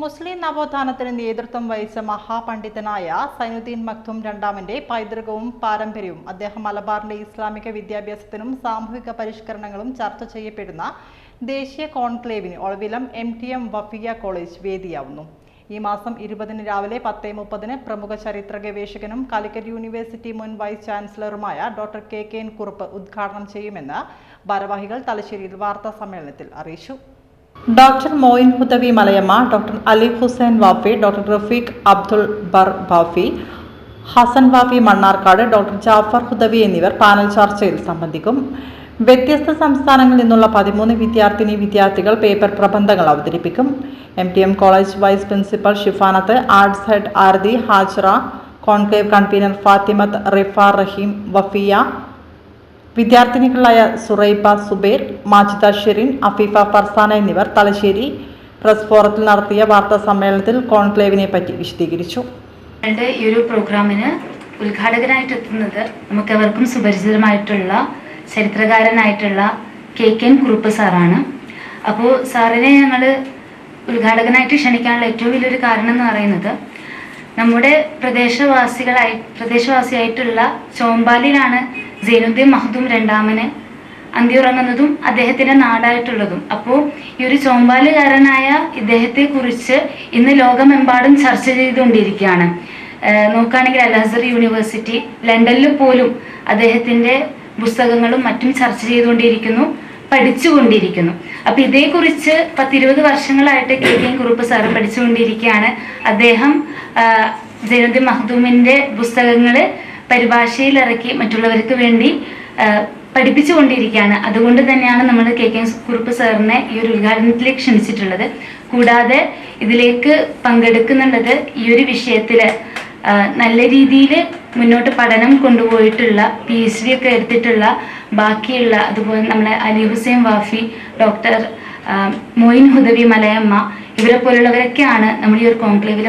മുസ്ലിം നവോത്ഥാനത്തിന് നേതൃത്വം വഹിച്ച മഹാപണ്ഡിതനായ സൈനുദ്ദീൻ മക്തും രണ്ടാമന്റെ പൈതൃകവും പാരമ്പര്യവും അദ്ദേഹം മലബാറിന്റെ ഇസ്ലാമിക വിദ്യാഭ്യാസത്തിനും സാമൂഹിക പരിഷ്കരണങ്ങളും ചർച്ച ചെയ്യപ്പെടുന്ന ദേശീയ കോൺക്ലേവിന് Olavilam M T M Wafiya college വേദിയാവുന്നു. ഈ മാസം ഇരുപതിന് രാവിലെ പത്ത് മുപ്പതിന് പ്രമുഖ ചരിത്ര ഗവേഷകനും കാലിക്കറ്റ് യൂണിവേഴ്സിറ്റി മുൻ vice ചാൻസലറുമായ doctor K K N Kurup ഉദ്ഘാടനം ചെയ്യുമെന്ന് ഭാരവാഹികൾ തലശ്ശേരിയിൽ വാർത്താ സമ്മേളനത്തിൽ അറിയിച്ചു. Doctor Moin Hudawi Malayamma doctor Ali Hussain Wafi doctor Rafeeq Abdul Bar Bafi Hasan Wafi Mannarkkad doctor Jafar Hudawi എന്നിവർ പാനൽ ചർച്ചയിൽ സംബന്ധിക്കും. വ്യത്യസ്ത സംസ്ഥാനങ്ങളിൽ നിന്നുള്ള പതിമൂന്ന് വിദ്യാർത്ഥിനി വിദ്യാർത്ഥികൾ പേപ്പർ പ്രബന്ധങ്ങൾ അവതരിപ്പിക്കും. M T M college vice principal Shifanath arts head ആർദി Hajara conclave convener Fathimath Rifa Raheem Wafiya വിദ്യാർത്ഥിനികളായ സുറൈബ സുബൈർ മാജിദ ഷെറിൻ അഫീഫ ഫർസാന എന്നിവർ തലശ്ശേരി പ്രസ് ഫോറത്തിൽ നടത്തിയ വാർത്താ സമ്മേളനത്തിൽ കോൺക്ലേവിനെ പറ്റി വിശദീകരിച്ചു. ഈ ഒരു പ്രോഗ്രാമിന് ഉദ്ഘാടകനായിട്ട് എത്തുന്നത് നമുക്കെവർക്കും സുപരിചിതമായിട്ടുള്ള ചരിത്രകാരനായിട്ടുള്ള കെ കെൻ കുറുപ്പ് സാറാണ്. അപ്പോൾ സാറിനെ ഞങ്ങൾ ഉദ്ഘാടകനായിട്ട് ക്ഷണിക്കാനുള്ള ഏറ്റവും വലിയൊരു കാരണം എന്ന് പറയുന്നത് നമ്മുടെ പ്രദേശവാസികളായി പ്രദേശവാസിയായിട്ടുള്ള ചോമ്പാലിലാണ് സൈനുദ്ദീൻ മഹദും രണ്ടാമന് അന്തിയുറങ്ങുന്നതും അദ്ദേഹത്തിന്റെ നാടായിട്ടുള്ളതും. അപ്പോൾ ഈ ഒരു ചോമ്പാലുകാരനായ ഇദ്ദേഹത്തെ കുറിച്ച് ഇന്ന് ലോകമെമ്പാടും ചർച്ച ചെയ്തുകൊണ്ടിരിക്കുകയാണ്. നോക്കുകയാണെങ്കിൽ അലഹസർ യൂണിവേഴ്സിറ്റി ലണ്ടനിൽ പോലും അദ്ദേഹത്തിന്റെ പുസ്തകങ്ങളും മറ്റും ചർച്ച ചെയ്തുകൊണ്ടിരിക്കുന്നു പഠിച്ചുകൊണ്ടിരിക്കുന്നു. അപ്പൊ ഇതേക്കുറിച്ച് പത്തിരുപത് വർഷങ്ങളായിട്ട് കെ കെ കുറുപ്പ് സാറ് പഠിച്ചുകൊണ്ടിരിക്കുകയാണ്. അദ്ദേഹം ജനതി മഹദൂമിന്റെ പുസ്തകങ്ങൾ പരിഭാഷയിൽ ഇറക്കി മറ്റുള്ളവർക്ക് വേണ്ടി പഠിപ്പിച്ചു പഠിപ്പിച്ചുകൊണ്ടിരിക്കുകയാണ്. അതുകൊണ്ട് തന്നെയാണ് നമ്മൾ കെ. കെ. കുറുപ്പ് സാറിനെ ഈ ഒരു ഉദ്ഘാടനത്തിലേക്ക് ക്ഷണിച്ചിട്ടുള്ളത്. കൂടാതെ ഇതിലേക്ക് പങ്കെടുക്കുന്നുള്ളത് ഈ ഒരു വിഷയത്തിൽ നല്ല രീതിയിൽ മുന്നോട്ട് പഠനം കൊണ്ടുപോയിട്ടുള്ള പി എച്ച് ഡി ഒക്കെ എടുത്തിട്ടുള്ള ബാക്കിയുള്ള അതുപോലെ നമ്മളെ അലി ഹുസൈൻ വാഫി ഡോക്ടർ മൊയിൻ ഹുദവി മലയമ്മ ഇവരെ പോലുള്ളവരൊക്കെയാണ് നമ്മൾ ഈ ഒരു കോൺക്ലേവിൽ